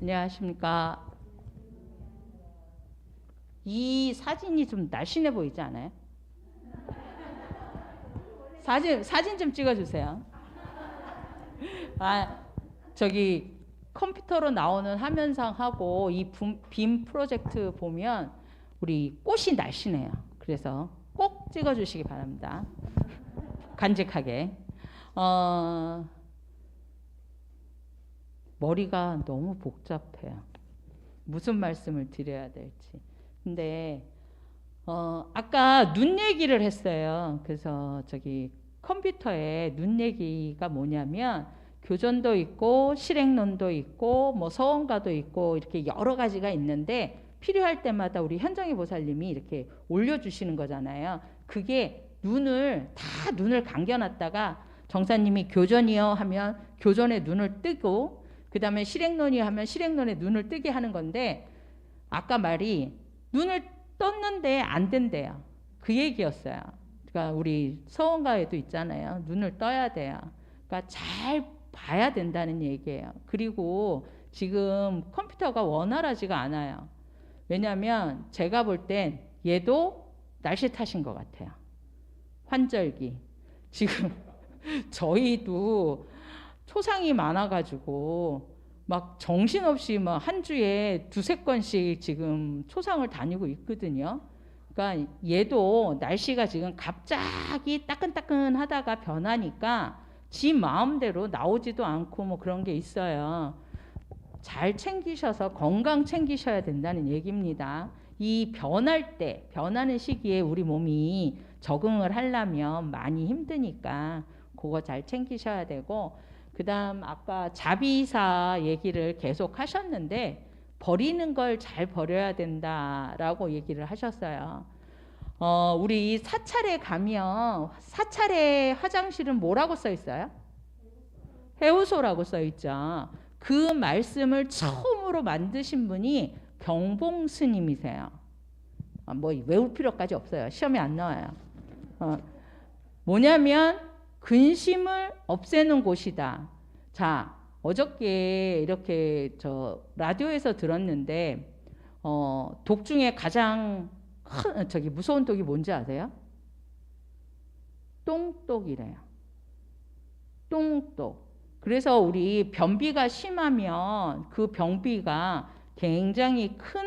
안녕하십니까. 이 사진이 좀 날씬해 보이지 않아요? 사진 사진 좀 찍어주세요. 아 저기 컴퓨터로 나오는 화면상하고 이 빔 프로젝트 보면 우리 꽃이 날씬해요. 그래서 꼭 찍어주시기 바랍니다. 간직하게. 어, 머리가 너무 복잡해요. 무슨 말씀을 드려야 될지. 근데 어, 아까 눈 얘기를 했어요. 그래서 저기 컴퓨터에 눈 얘기가 뭐냐면 교전도 있고 실행론도 있고 뭐 서원가도 있고 이렇게 여러 가지가 있는데 필요할 때마다 우리 현정희 보살님이 이렇게 올려주시는 거잖아요. 그게 눈을 다 눈을 감겨놨다가 정사님이 교전이요 하면 교전에 눈을 뜨고 그 다음에 실행론이 하면 실행론에 눈을 뜨게 하는 건데 아까 말이 눈을 떴는데 안 된대요. 그 얘기였어요. 그러니까 우리 서원가에도 있잖아요. 눈을 떠야 돼요. 그러니까 잘 봐야 된다는 얘기예요. 그리고 지금 컴퓨터가 원활하지가 않아요. 왜냐하면 제가 볼 땐 얘도 날씨 탓인 것 같아요. 환절기. 지금 저희도 초상이 많아가지고 막 정신없이 막 한 주에 두세 건씩 지금 초상을 다니고 있거든요. 그러니까 얘도 날씨가 지금 갑자기 따끈따끈 하다가 변하니까 지 마음대로 나오지도 않고 뭐 그런 게 있어요. 잘 챙기셔서 건강 챙기셔야 된다는 얘기입니다. 이 변할 때, 변하는 시기에 우리 몸이 적응을 하려면 많이 힘드니까 그거 잘 챙기셔야 되고 그 다음 아까 자비사 얘기를 계속 하셨는데 버리는 걸 잘 버려야 된다라고 얘기를 하셨어요. 어, 우리 사찰에 가면 사찰의 화장실은 뭐라고 써 있어요? 해우소라고 써 있죠. 그 말씀을 처음으로 만드신 분이 경봉 스님이세요. 아, 뭐 외울 필요까지 없어요. 시험에 안 나와요. 어, 뭐냐면 근심을 없애는 곳이다. 자, 어저께 이렇게 저 라디오에서 들었는데 어, 독 중에 가장 큰 저기 무서운 독이 뭔지 아세요? 똥독이래요. 똥독. 그래서 우리 변비가 심하면 그 병비가 굉장히 큰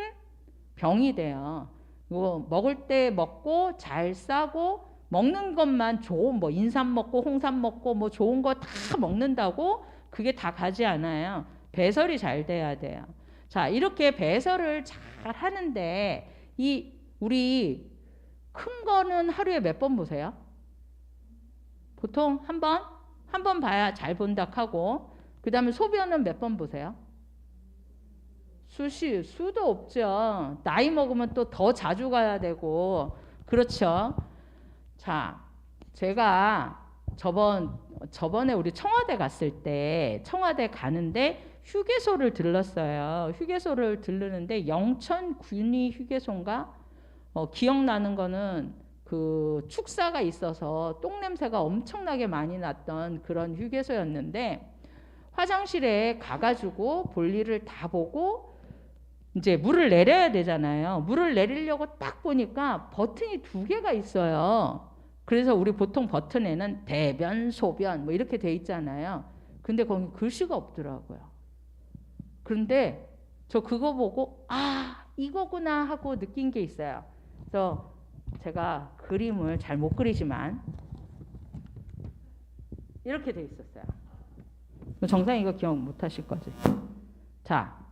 병이 돼요. 이거 먹을 때 먹고 잘 싸고 먹는 것만 좋은 뭐 인삼 먹고 홍삼 먹고 뭐 좋은 거 다 먹는다고 그게 다 가지 않아요. 배설이 잘 돼야 돼요. 자, 이렇게 배설을 잘 하는데 이 우리 큰 거는 하루에 몇 번 보세요? 보통 한 번? 한 번 봐야 잘 본다 하고 그 다음에 소변은 몇 번 보세요? 수시 수도 없죠. 나이 먹으면 또 더 자주 가야 되고 그렇죠. 자, 제가 저번 저번에 우리 청와대 갔을 때 청와대 가는데 휴게소를 들렀어요. 휴게소를 들르는데 영천 군위 휴게소인가? 어, 기억나는 거는 그 축사가 있어서 똥 냄새가 엄청나게 많이 났던 그런 휴게소였는데 화장실에 가가지고 볼일을 다 보고 이제 물을 내려야 되잖아요. 물을 내리려고 딱 보니까 버튼이 두 개가 있어요. 그래서 우리 보통 버튼에는 대변, 소변 뭐 이렇게 돼 있잖아요. 근데 거기 글씨가 없더라고요. 그런데 저 그거 보고 아 이거구나 하고 느낀 게 있어요. 그래서 제가 그림을 잘 못 그리지만 이렇게 돼 있었어요. 정상 이거 기억 못 하실 거지. 자,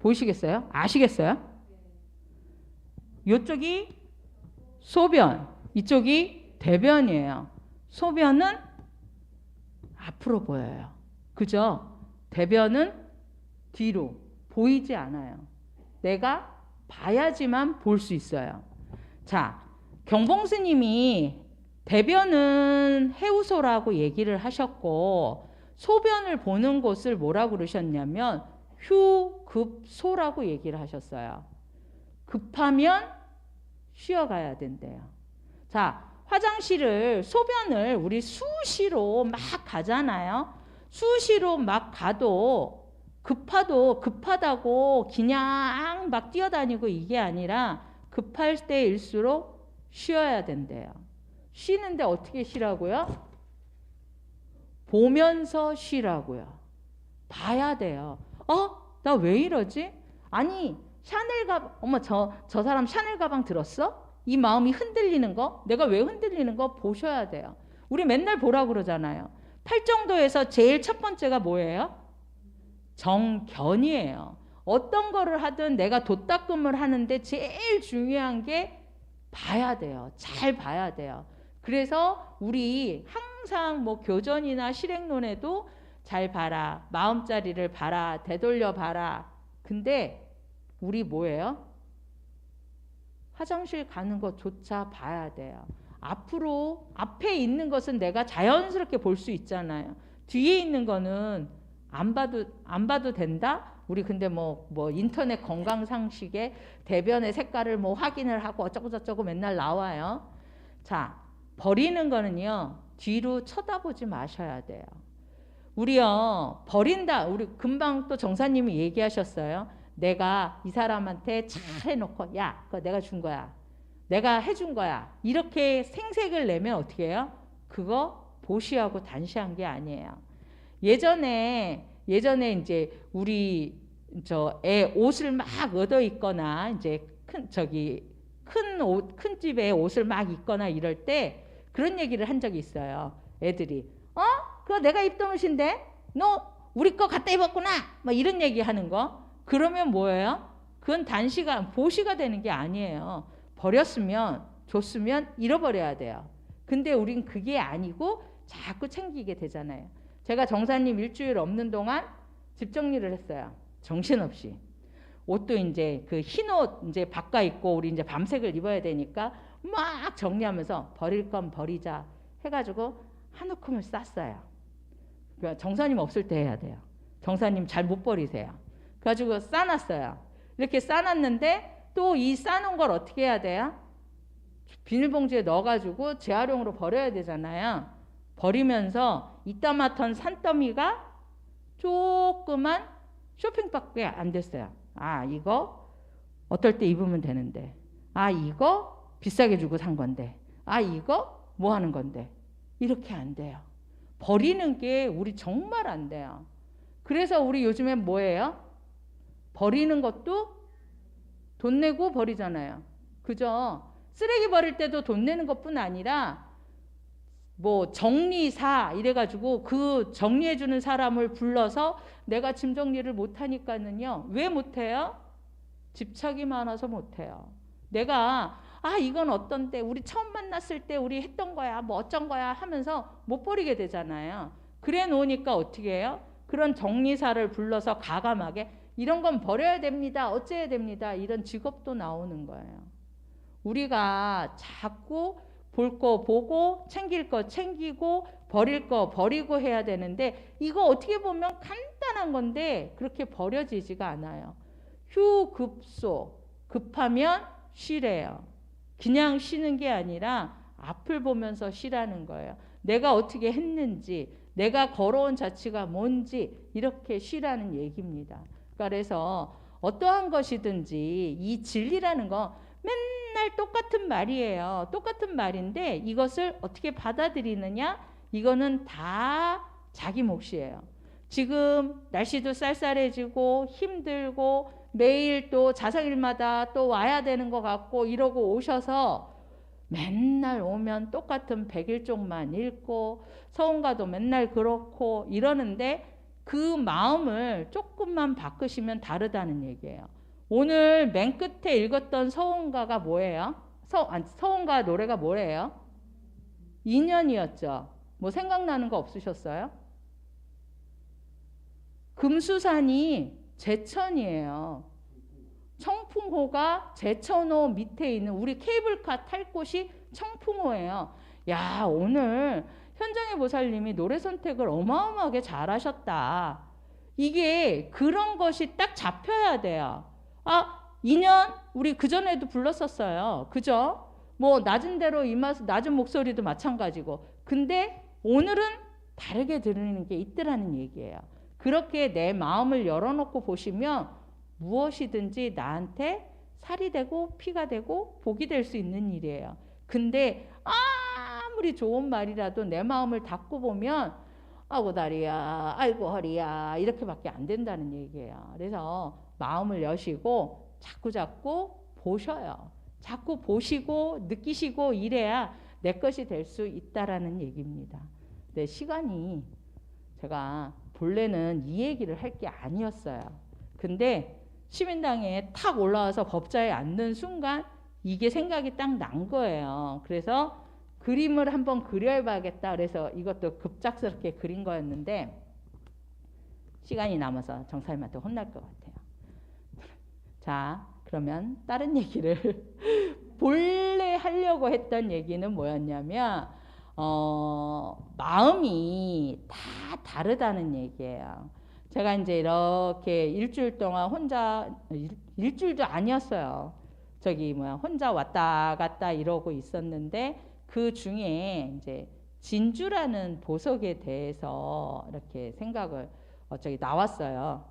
보이시겠어요? 아시겠어요? 이쪽이 소변, 이쪽이 대변이에요. 소변은 앞으로 보여요. 그죠? 대변은 뒤로 보이지 않아요. 내가 봐야지만 볼 수 있어요. 자, 경봉 스님이 대변은 해우소라고 얘기를 하셨고 소변을 보는 곳을 뭐라고 그러셨냐면 휴급소라고 얘기를 하셨어요. 급하면 쉬어가야 된대요. 자, 화장실을 소변을 우리 수시로 막 가잖아요. 수시로 막 가도 급하도 급하다고 그냥 막 뛰어다니고 이게 아니라 급할 때일수록 쉬어야 된대요. 쉬는데 어떻게 쉬라고요? 보면서 쉬라고요. 봐야 돼요. 어? 나 왜 이러지? 아니, 샤넬 가방, 어머, 저, 저 사람 샤넬 가방 들었어? 이 마음이 흔들리는 거? 내가 왜 흔들리는 거 보셔야 돼요. 우리 맨날 보라 그러잖아요. 팔정도에서 제일 첫 번째가 뭐예요? 정견이에요. 어떤 거를 하든 내가 도닦음을 하는데 제일 중요한 게 봐야 돼요. 잘 봐야 돼요. 그래서 우리 항상 뭐 교전이나 실행론에도 잘 봐라. 마음자리를 봐라. 되돌려 봐라. 근데 우리 뭐예요? 화장실 가는 것조차 봐야 돼요. 앞으로 앞에 있는 것은 내가 자연스럽게 볼 수 있잖아요. 뒤에 있는 거는 안 봐도 안 봐도 된다. 우리 근데 뭐뭐 인터넷 건강 상식에 대변의 색깔을 뭐 확인을 하고 어쩌고 저쩌고 맨날 나와요. 자, 버리는 거는요. 뒤로 쳐다보지 마셔야 돼요. 우리요. 버린다. 우리 금방 또 정사님이 얘기하셨어요. 내가 이 사람한테 잘 해놓고 야, 그거 내가 준 거야. 내가 해준 거야. 이렇게 생색을 내면 어떻게 해요? 그거 보시하고 단시한 게 아니에요. 예전에 예전에 이제 우리 저 애 옷을 막 얻어 입거나 이제 큰 저기 큰 옷 큰 집에 옷을 막 입거나 이럴 때 그런 얘기를 한 적이 있어요. 애들이 어? 그거 내가 입던 옷인데 너 우리 거 갖다 입었구나. 막 이런 얘기 하는 거. 그러면 뭐예요? 그건 단시간 보시가 되는 게 아니에요. 버렸으면 줬으면 잃어버려야 돼요. 근데 우린 그게 아니고 자꾸 챙기게 되잖아요. 제가 정사님 일주일 없는 동안 집 정리를 했어요. 정신없이. 옷도 이제 그 흰 옷 이제 바꿔 입고 우리 이제 밤색을 입어야 되니까 막 정리하면서 버릴 건 버리자 해가지고 한 움큼을 쌌어요. 그러니까 정사님 없을 때 해야 돼요. 정사님 잘 못 버리세요. 그래가지고 싸놨어요. 이렇게 싸놨는데 또 이 싸놓은 걸 어떻게 해야 돼요? 비닐봉지에 넣어가지고 재활용으로 버려야 되잖아요. 버리면서 이따마턴 산더미가 조그만 쇼핑밖에 안 됐어요. 아 이거 어떨 때 입으면 되는데 아 이거 비싸게 주고 산 건데 아 이거 뭐 하는 건데 이렇게 안 돼요. 버리는 게 우리 정말 안 돼요. 그래서 우리 요즘에 뭐예요? 버리는 것도 돈 내고 버리잖아요. 그죠? 쓰레기 버릴 때도 돈 내는 것뿐 아니라 뭐 정리사 이래가지고 그 정리해주는 사람을 불러서 내가 짐 정리를 못하니까는요. 왜 못해요? 집착이 많아서 못해요. 내가 아 이건 어떤데 우리 처음 만났을 때 우리 했던 거야 뭐 어쩐 거야 하면서 못 버리게 되잖아요. 그래 놓으니까 어떻게 해요? 그런 정리사를 불러서 가감하게 이런 건 버려야 됩니다. 어째야 됩니다. 이런 직업도 나오는 거예요. 우리가 자꾸 볼 거 보고 챙길 거 챙기고 버릴 거 버리고 해야 되는데 이거 어떻게 보면 간단한 건데 그렇게 버려지지가 않아요. 휴급소 급하면 쉬래요. 그냥 쉬는 게 아니라 앞을 보면서 쉬라는 거예요. 내가 어떻게 했는지 내가 걸어온 자치가 뭔지 이렇게 쉬라는 얘기입니다. 그래서 어떠한 것이든지 이 진리라는 거 맨날 똑같은 말이에요. 똑같은 말인데 이것을 어떻게 받아들이느냐? 이거는 다 자기 몫이에요. 지금 날씨도 쌀쌀해지고 힘들고 매일 또 자성일마다 또 와야 되는 것 같고 이러고 오셔서 맨날 오면 똑같은 백일종만 읽고 서원가도 맨날 그렇고 이러는데 그 마음을 조금만 바꾸시면 다르다는 얘기예요. 오늘 맨 끝에 읽었던 서원가가 뭐예요? 서, 아니, 서원가 노래가 뭐예요? 인연이었죠. 뭐 생각나는 거 없으셨어요? 금수산이 제천이에요. 청풍호가 제천호 밑에 있는 우리 케이블카 탈 곳이 청풍호예요. 야, 오늘 현장의 보살님이 노래 선택을 어마어마하게 잘하셨다. 이게 그런 것이 딱 잡혀야 돼요. 아, 인연 우리 그 전에도 불렀었어요. 그죠? 뭐 낮은 대로 이마스 낮은 목소리도 마찬가지고. 근데 오늘은 다르게 들리는 게 있더라는 얘기예요. 그렇게 내 마음을 열어놓고 보시면 무엇이든지 나한테 살이 되고 피가 되고 복이 될 수 있는 일이에요. 근데 아무리 좋은 말이라도 내 마음을 닫고 보면 아이고 다리야, 아이고 허리야 이렇게밖에 안 된다는 얘기예요. 그래서 마음을 여시고 자꾸 자꾸 보셔요. 자꾸 보시고 느끼시고 이래야 내 것이 될 수 있다라는 얘기입니다. 네, 시간이 제가 본래는 이 얘기를 할 게 아니었어요. 근데 시민당에 탁 올라와서 법자에 앉는 순간 이게 생각이 딱 난 거예요. 그래서 그림을 한번 그려봐야겠다. 그래서 이것도 급작스럽게 그린 거였는데 시간이 남아서 정사님한테 혼날 것 같아요. 자, 그러면 다른 얘기를 본래 하려고 했던 얘기는 뭐였냐면 어, 마음이 다 다르다는 얘기예요. 제가 이제 이렇게 일주일 동안 혼자 일, 일주일도 아니었어요. 저기 뭐야 혼자 왔다 갔다 이러고 있었는데 그 중에 이제 진주라는 보석에 대해서 이렇게 생각을 어, 저기 나왔어요.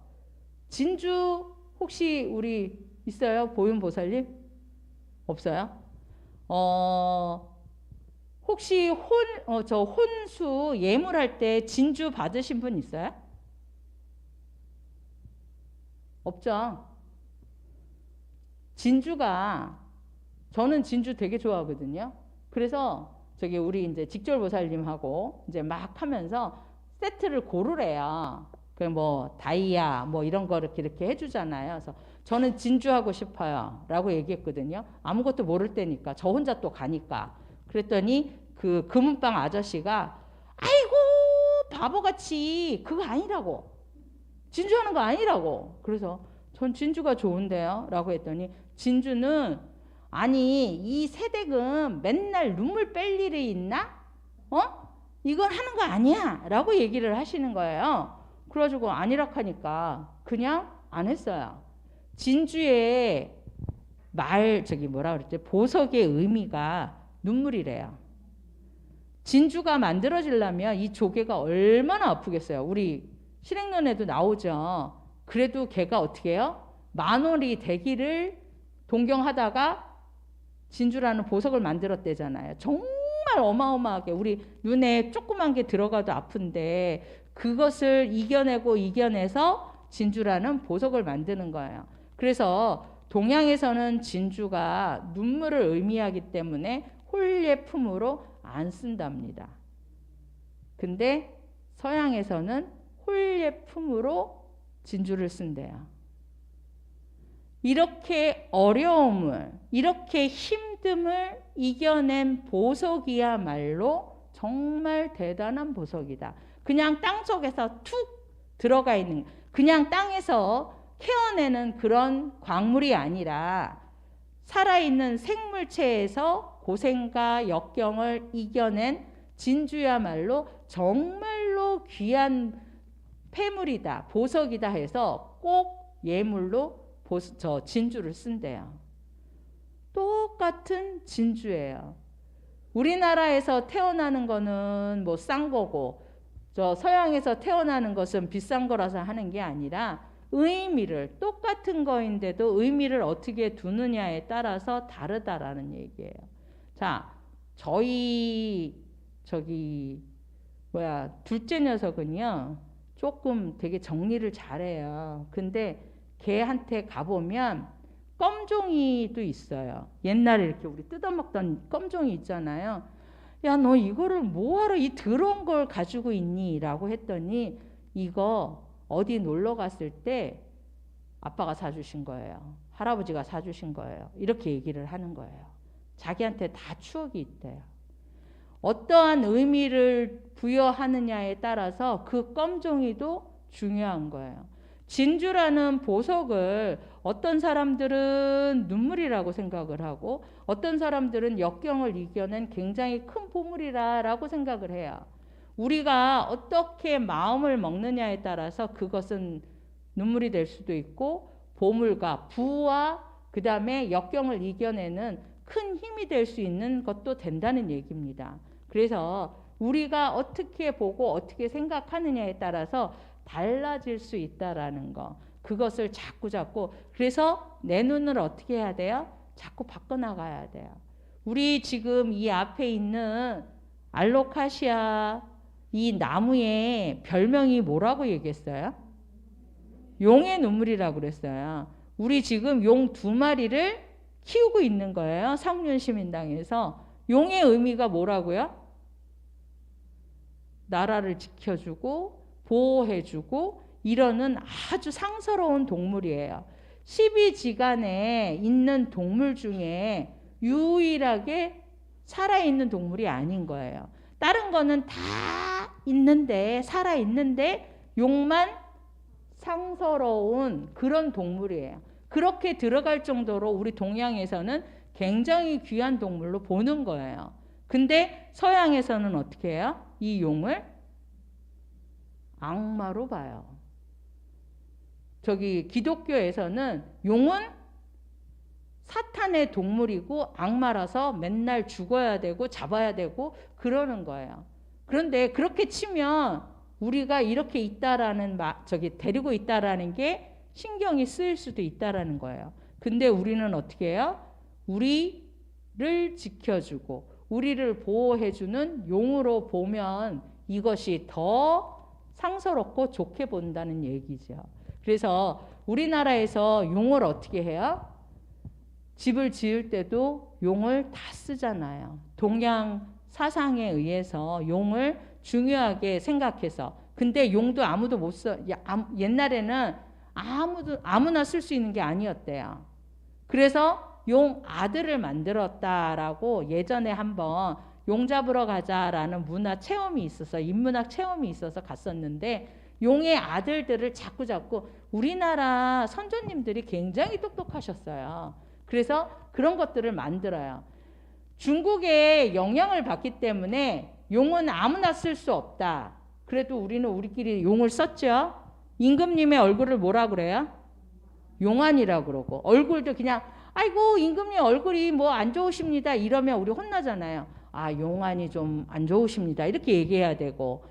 진주 혹시 우리 있어요? 보윤 보살님? 없어요? 어, 혹시 혼, 어, 저 혼수 예물할 때 진주 받으신 분 있어요? 없죠? 진주가, 저는 진주 되게 좋아하거든요. 그래서 저기 우리 이제 직절보살님하고 이제 막 하면서 세트를 고르래요. 그뭐 다이아 뭐 이런 거 이렇게 이렇게 해주잖아요. 그래서 저는 진주하고 싶어요. 라고 얘기했거든요. 아무것도 모를 때니까. 저 혼자 또 가니까. 그랬더니 그 금은방 아저씨가 아이고 바보같이 그거 아니라고. 진주하는 거 아니라고. 그래서 전 진주가 좋은데요. 라고 했더니 진주는 아니 이 세댁은 맨날 눈물 뺄 일이 있나? 어? 이건 하는 거 아니야. 라고 얘기를 하시는 거예요. 그래가지고 아니라 하니까 그냥 안 했어요. 진주의 말 저기 뭐라 그랬지 보석의 의미가 눈물이래요. 진주가 만들어지려면 이 조개가 얼마나 아프겠어요. 우리 실행론에도 나오죠. 그래도 걔가 어떻게 해요? 만월이 되기를 동경하다가 진주라는 보석을 만들었대잖아요. 정말 어마어마하게 우리 눈에 조그만 게 들어가도 아픈데 그것을 이겨내고 이겨내서 진주라는 보석을 만드는 거예요. 그래서 동양에서는 진주가 눈물을 의미하기 때문에 홀예품으로 안 쓴답니다. 근데 서양에서는 홀예품으로 진주를 쓴대요. 이렇게 어려움을, 이렇게 힘듦을 이겨낸 보석이야말로 정말 대단한 보석이다. 그냥 땅 속에서 툭 들어가 있는, 그냥 땅에서 캐어내는 그런 광물이 아니라 살아있는 생물체에서 고생과 역경을 이겨낸 진주야말로 정말로 귀한 폐물이다, 보석이다 해서 꼭 예물로 보스, 저 진주를 쓴대요. 똑같은 진주예요. 우리나라에서 태어나는 거는 뭐 싼 거고, 저 서양에서 태어나는 것은 비싼 거라서 하는 게 아니라 의미를 똑같은 거인데도 의미를 어떻게 두느냐에 따라서 다르다라는 얘기예요. 자, 저희 저기 뭐야 둘째 녀석은요 조금 되게 정리를 잘해요. 근데 걔한테 가보면 껌종이도 있어요. 옛날에 이렇게 우리 뜯어먹던 껌종이 있잖아요. 야, 너 이거를 뭐하러 이 더러운 걸 가지고 있니? 라고 했더니 이거 어디 놀러 갔을 때 아빠가 사주신 거예요. 할아버지가 사주신 거예요. 이렇게 얘기를 하는 거예요. 자기한테 다 추억이 있대요. 어떠한 의미를 부여하느냐에 따라서 그 껌종이도 중요한 거예요. 진주라는 보석을 어떤 사람들은 눈물이라고 생각을 하고 어떤 사람들은 역경을 이겨낸 굉장히 큰 보물이라고 생각을 해요. 우리가 어떻게 마음을 먹느냐에 따라서 그것은 눈물이 될 수도 있고 보물과 부와 그 다음에 역경을 이겨내는 큰 힘이 될 수 있는 것도 된다는 얘기입니다. 그래서 우리가 어떻게 보고 어떻게 생각하느냐에 따라서 달라질 수 있다라는 거. 그것을 자꾸 자꾸 그래서 내 눈을 어떻게 해야 돼요? 자꾸 바꿔 나가야 돼요. 우리 지금 이 앞에 있는 알로카시아 이 나무의 별명이 뭐라고 얘기했어요? 용의 눈물이라고 그랬어요. 우리 지금 용 두 마리를 키우고 있는 거예요. 상륜 시민당에서 용의 의미가 뭐라고요? 나라를 지켜주고 보호해주고 이러는 아주 상서로운 동물이에요. 12지간에 있는 동물 중에 유일하게 살아있는 동물이 아닌 거예요. 다른 거는 다 있는데, 살아 있는데, 용만 상서로운 그런 동물이에요. 그렇게 들어갈 정도로 우리 동양에서는 굉장히 귀한 동물로 보는 거예요. 근데 서양에서는 어떻게 해요? 이 용을 악마로 봐요. 저기 기독교에서는 용은 사탄의 동물이고 악마라서 맨날 죽어야 되고 잡아야 되고 그러는 거예요. 그런데 그렇게 치면 우리가 이렇게 있다라는 마, 저기 데리고 있다라는 게 신경이 쓰일 수도 있다라는 거예요. 근데 우리는 어떻게 해요? 우리를 지켜주고 우리를 보호해주는 용으로 보면 이것이 더 상서롭고 좋게 본다는 얘기죠. 그래서 우리나라에서 용을 어떻게 해요? 집을 지을 때도 용을 다 쓰잖아요. 동양 사상에 의해서 용을 중요하게 생각해서. 근데 용도 아무도 못 써. 옛날에는 아무도 아무나 쓸 수 있는 게 아니었대요. 그래서 용 아들을 만들었다라고 예전에 한번 용 잡으러 가자라는 문화 체험이 있어서 인문학 체험이 있어서 갔었는데 용의 아들들을 자꾸 자꾸 우리나라 선조님들이 굉장히 똑똑하셨어요. 그래서 그런 것들을 만들어요. 중국의 영향을 받기 때문에 용은 아무나 쓸 수 없다. 그래도 우리는 우리끼리 용을 썼죠. 임금님의 얼굴을 뭐라 그래요? 용안이라 그러고 얼굴도 그냥 아이고 임금님 얼굴이 뭐 안 좋으십니다 이러면 우리 혼나잖아요. 아 용안이 좀 안 좋으십니다 이렇게 얘기해야 되고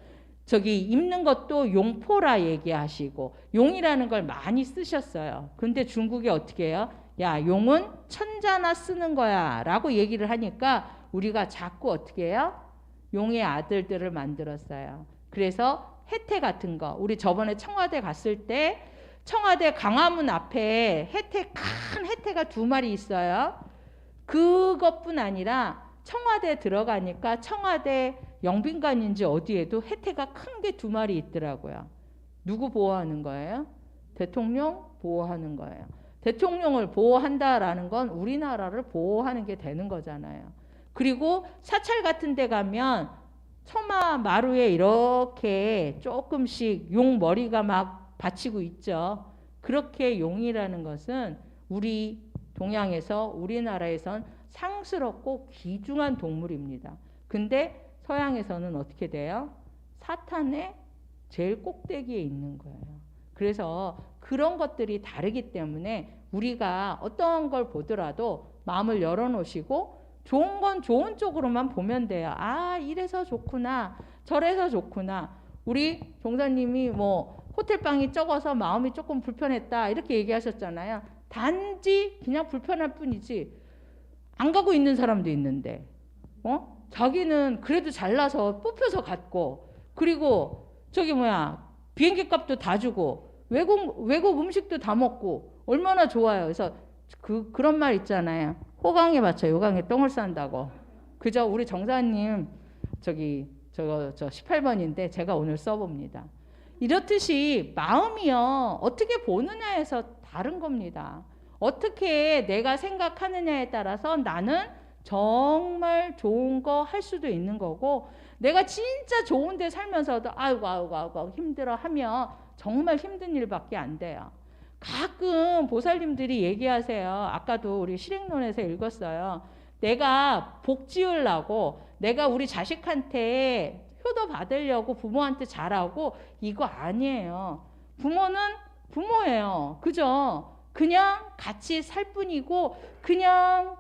저기 입는 것도 용포라 얘기하시고 용이라는 걸 많이 쓰셨어요. 근데 중국이 어떻게 해요? 야 용은 천자나 쓰는 거야 라고 얘기를 하니까 우리가 자꾸 어떻게 해요? 용의 아들들을 만들었어요. 그래서 혜태 같은 거 우리 저번에 청와대 갔을 때 청와대 강화문 앞에 혜태 큰 혜태가 두 마리 있어요. 그것뿐 아니라 청와대 들어가니까 청와대 영빈관인지 어디에도 혜태가 큰 게 두 마리 있더라고요. 누구 보호하는 거예요? 대통령 보호하는 거예요. 대통령을 보호한다라는 건 우리나라를 보호하는 게 되는 거잖아요. 그리고 사찰 같은 데 가면 처마 마루에 이렇게 조금씩 용 머리가 막 받치고 있죠. 그렇게 용이라는 것은 우리 동양에서 우리나라에선 상스럽고 귀중한 동물입니다. 근데 서양에서는 어떻게 돼요? 사탄의 제일 꼭대기에 있는 거예요. 그래서 그런 것들이 다르기 때문에 우리가 어떤 걸 보더라도 마음을 열어놓으시고 좋은 건 좋은 쪽으로만 보면 돼요. 아, 이래서 좋구나. 저래서 좋구나. 우리 종사님이 뭐 호텔방이 적어서 마음이 조금 불편했다. 이렇게 얘기하셨잖아요. 단지 그냥 불편할 뿐이지. 안 가고 있는 사람도 있는데. 어? 자기는 그래도 잘나서 뽑혀서 갔고. 그리고 저기 뭐야. 비행기 값도 다 주고 외국 외국 음식도 다 먹고 얼마나 좋아요. 그래서 그 그런 말 있잖아요. 호강에 맞춰 요강에 똥을 싼다고. 그저 우리 정사님 저기 저거 저 18번인데 제가 오늘 써봅니다. 이렇듯이 마음이요 어떻게 보느냐에서 다른 겁니다. 어떻게 내가 생각하느냐에 따라서 나는 정말 좋은 거 할 수도 있는 거고 내가 진짜 좋은 데 살면서도 아이고 아이고 아이고 힘들어 하면 정말 힘든 일밖에 안 돼요. 가끔 보살님들이 얘기하세요. 아까도 우리 실행론에서 읽었어요. 내가 복 지으려고 내가 우리 자식한테 효도 받으려고 부모한테 잘하고 이거 아니에요. 부모는 부모예요. 그죠? 그냥 같이 살 뿐이고 그냥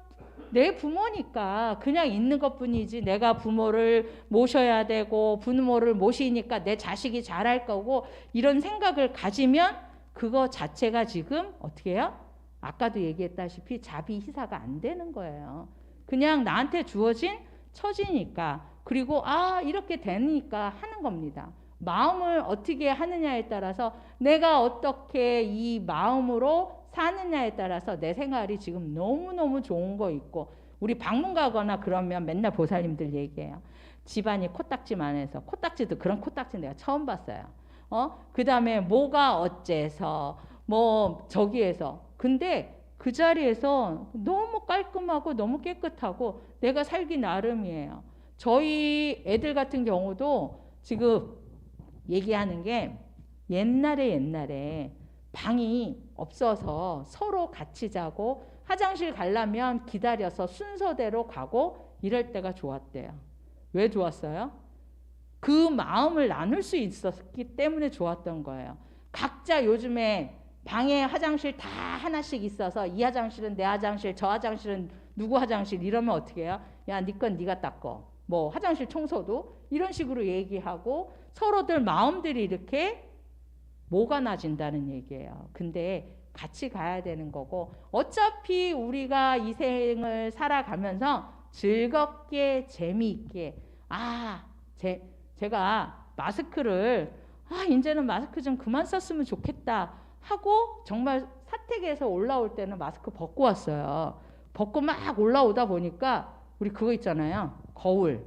내 부모니까 그냥 있는 것 뿐이지 내가 부모를 모셔야 되고 부모를 모시니까 내 자식이 잘할 거고 이런 생각을 가지면 그거 자체가 지금 어떻게 해요? 아까도 얘기했다시피 자비 희사가 안 되는 거예요. 그냥 나한테 주어진 처지니까 그리고 아 이렇게 되니까 하는 겁니다. 마음을 어떻게 하느냐에 따라서 내가 어떻게 이 마음으로 사느냐에 따라서 내 생활이 지금 너무너무 좋은 거 있고 우리 방문 가거나 그러면 맨날 보살님들 얘기해요. 집안이 코딱지만 해서 코딱지도 그런 코딱지 내가 처음 봤어요. 어? 그다음에 뭐가 어째서 뭐 저기에서 근데 그 자리에서 너무 깔끔하고 너무 깨끗하고 내가 살기 나름이에요. 저희 애들 같은 경우도 지금 얘기하는 게 옛날에 옛날에 방이 없어서 서로 같이 자고 화장실 가려면 기다려서 순서대로 가고 이럴 때가 좋았대요. 왜 좋았어요? 그 마음을 나눌 수 있었기 때문에 좋았던 거예요. 각자 요즘에 방에 화장실 다 하나씩 있어서 이 화장실은 내 화장실, 저 화장실은 누구 화장실 이러면 어떻게 해요? 야, 네건 네가 닦어. 뭐 화장실 청소도 이런 식으로 얘기하고 서로들 마음들이 이렇게 뭐가 나진다는 얘기예요. 근데 같이 가야 되는 거고 어차피 우리가 이 생을 살아가면서 즐겁게 재미있게 아, 제, 제가 마스크를 아, 이제는 마스크 좀 그만 썼으면 좋겠다 하고 정말 사택에서 올라올 때는 마스크 벗고 왔어요. 벗고 막 올라오다 보니까 우리 그거 있잖아요. 거울.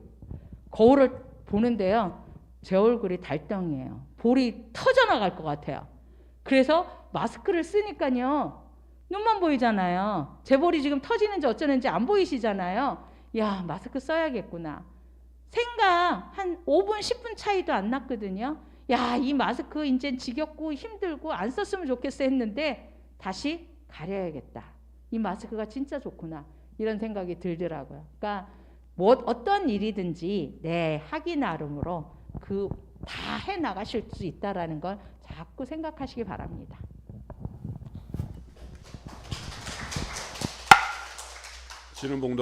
거울을 보는데요. 제 얼굴이 달덩이에요. 볼이 터져 나갈 것 같아요. 그래서 마스크를 쓰니까요. 눈만 보이잖아요. 제 볼이 지금 터지는지 어쩌는지 안 보이시잖아요. 야, 마스크 써야겠구나. 생각 한 5분, 10분 차이도 안 났거든요. 야, 이 마스크 이제 지겹고 힘들고 안 썼으면 좋겠어 했는데 다시 가려야겠다. 이 마스크가 진짜 좋구나. 이런 생각이 들더라고요. 그러니까 뭐 어떤 일이든지 내 하기 나름으로 그 다 해 나가실 수 있다라는 걸 자꾸 생각하시기 바랍니다. 신은봉도